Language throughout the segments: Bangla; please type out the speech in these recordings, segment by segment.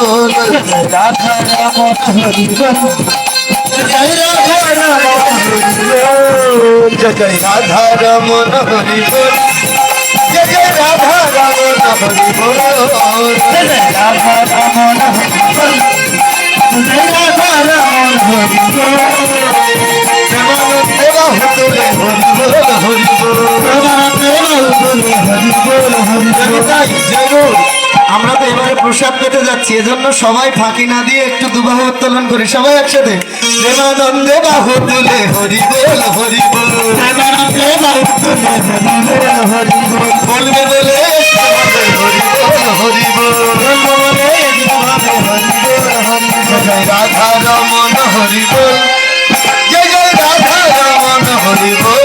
বল রাধা রমন হরি জয় রাধা রমন হরি জয় রাধা রমন হরি বল জয়। রাধা রমন হরি বল জয় প্রসাদ পেতে যাচ্ছি এজন্য সবাই ফাঁকি না দিয়ে একটু দুবাহু উত্তোলন করি। সবাই একসাথে। প্রেমানন্দে বাহু তুলে হরি বল হরি বল। প্রেমানন্দে বাহু তুলে হরি বল বলবে বলে হরি বল হরি বল। রাধা রমন হরি বল। জয় জয় রাধা রমন হরি বল।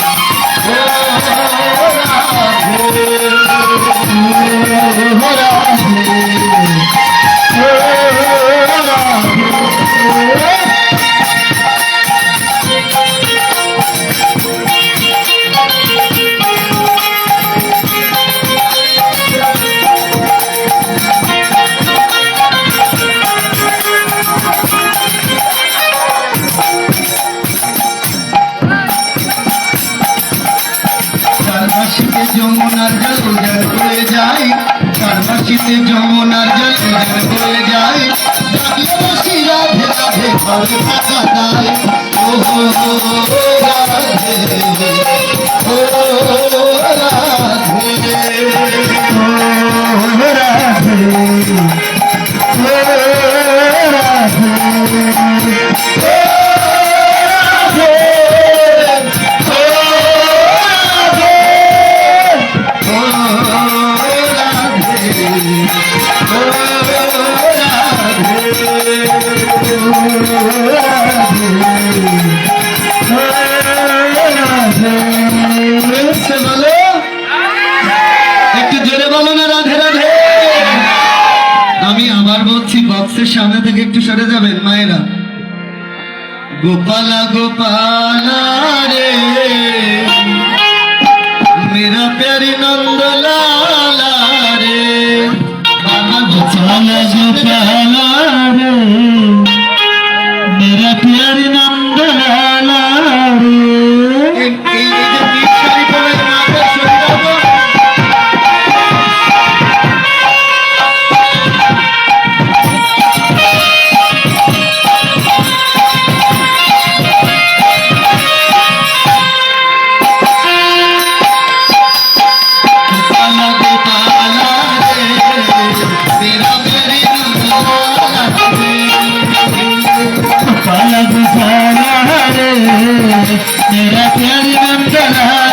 রাধে রাধে বলো? একটু জোরে বলো না, রাধে রাধে। আমি আবার বলছি বক্সের সামনে থেকে একটু সরে যাবেন, মায়েরা। গোপালা গোপালা রে। हरिम करा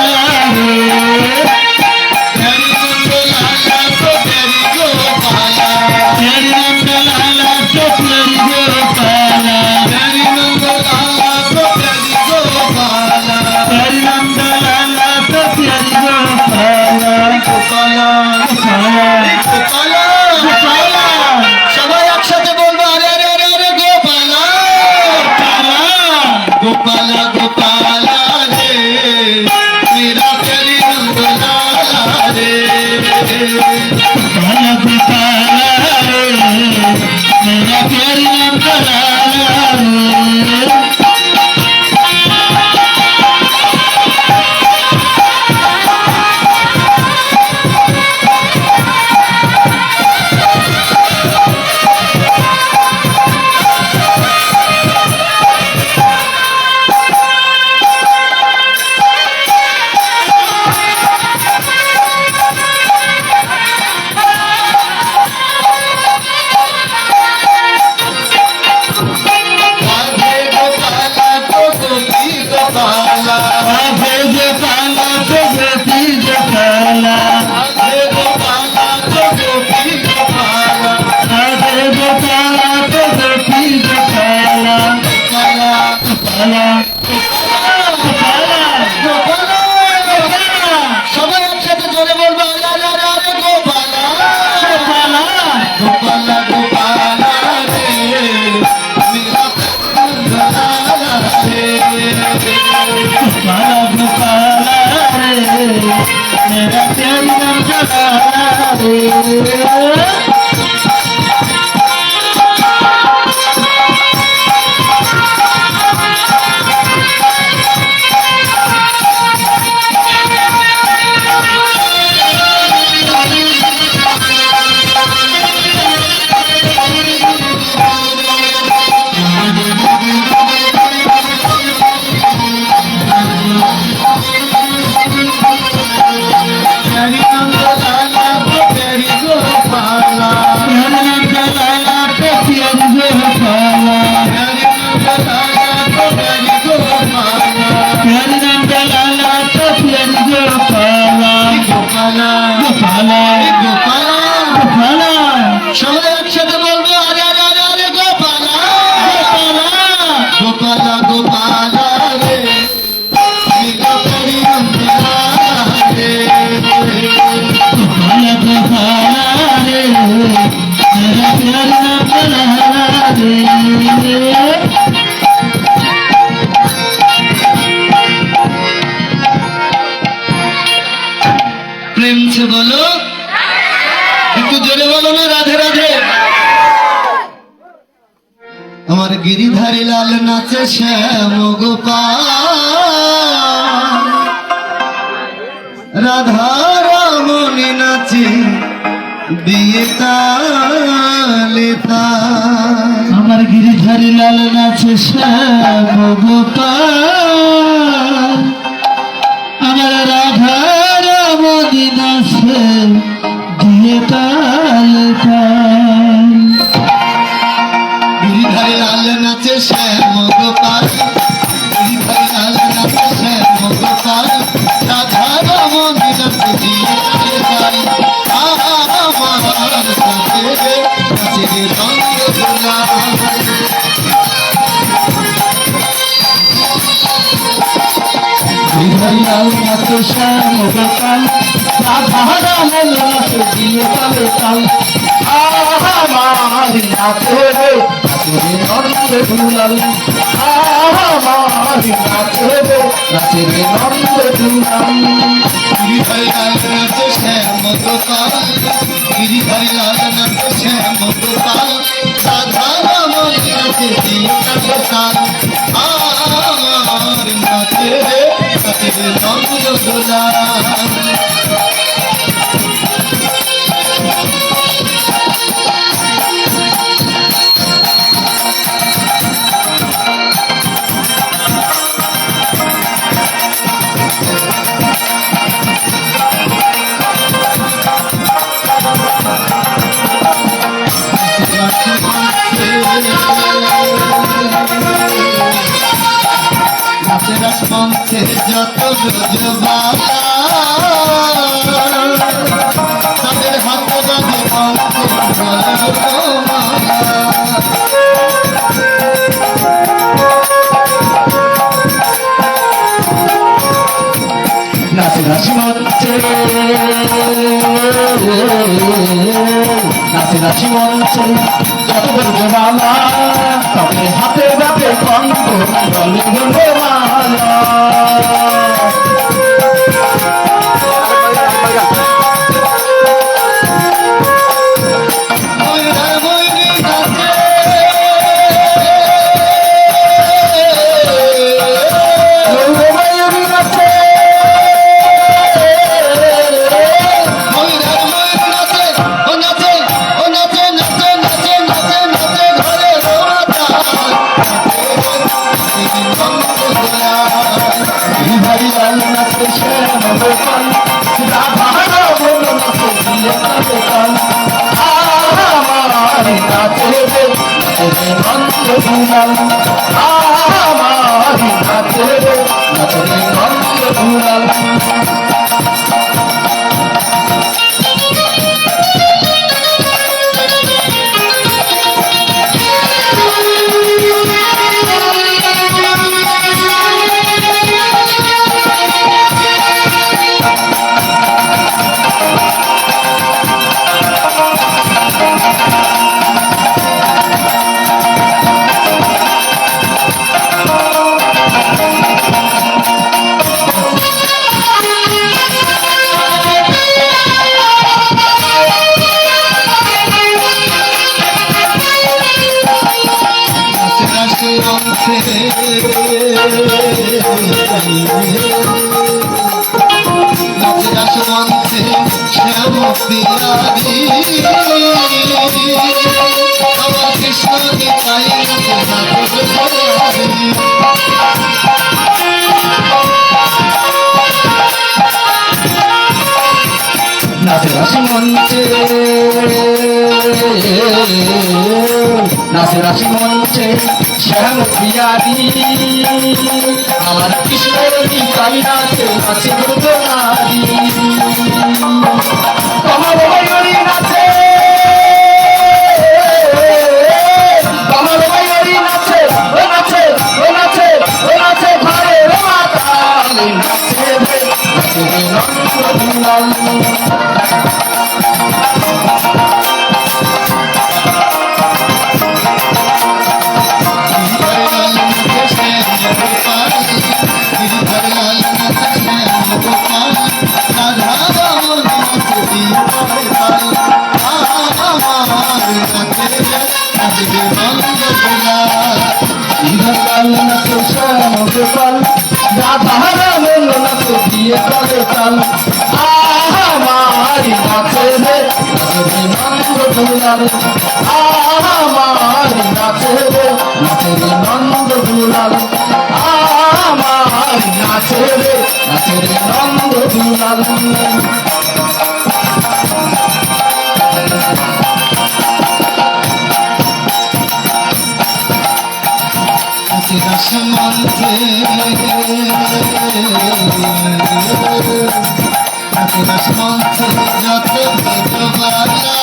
烦吗？有烦吗？হয়েছে বলো? একটু জোরে বলো না, রাধে রাধে। আমার গিরিধারে লাল নাচে শ্যাম গোপাল রাধা রামনি নাচে দিয়ে তালে আমার গিরিধারে লাল নাচে শ্যাম গোপাল আমার রাধা মদিনা সে দিয়ে তাল মতো শ্যাম গোপাল রাধা মত দিয়ে তবে কাল আমার নাচে নন্দে দুলাল আমার নাচে নাচে নন্দে দুলাল গিরিধারী লাল নাচ শ্যাম গোপাল গিরিধারী লাল নাচ শ্যাম গোপাল রাধা মন নাচে দিয়ে তবে কাল আমার নাচে নন্দ গোলা যত তাদের হাতে গলে নাচে নাচি মঞ্চে নাচে নাচি মঞ্চে যত মালা তবে হাতে যাবে কণ্ঠ মালা শ্যাম গোপাল রাধা রমন নাচে নন্দ দুলাল কৃষ্ণ নিতাই নাচে রাশি মঞ্চে নাচে রাশি আমার কৃষ্ণ করে চাল আহামারি নাচে রে নাচে রে নন্দ দুলাল আমার নাচে রে নাচে রে নন্দ দুলাল আমার নাচে রে নাচে রে নন্দ দুলাল মঞ্চে যত বেজবালা তাদের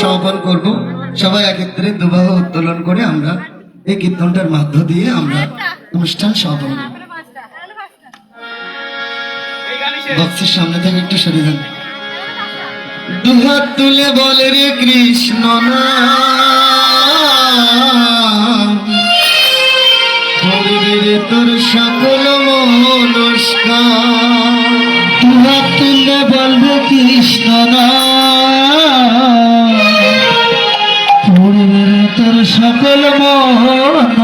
সমাপন করব। সবাই একত্রে দুবাহ উত্তোলন করে আমরা এই কীর্তনটার মাধ্য দিয়ে আমরা অনুষ্ঠান সমাপন করব। বক্সের সামনে থেকে একটু সরে যান। দুহাত তুলে বলে রে কৃষ্ণ রে তোর সকল মনস্কার। দুহাত তুলে বলবে কৃষ্ণ নাম। করবে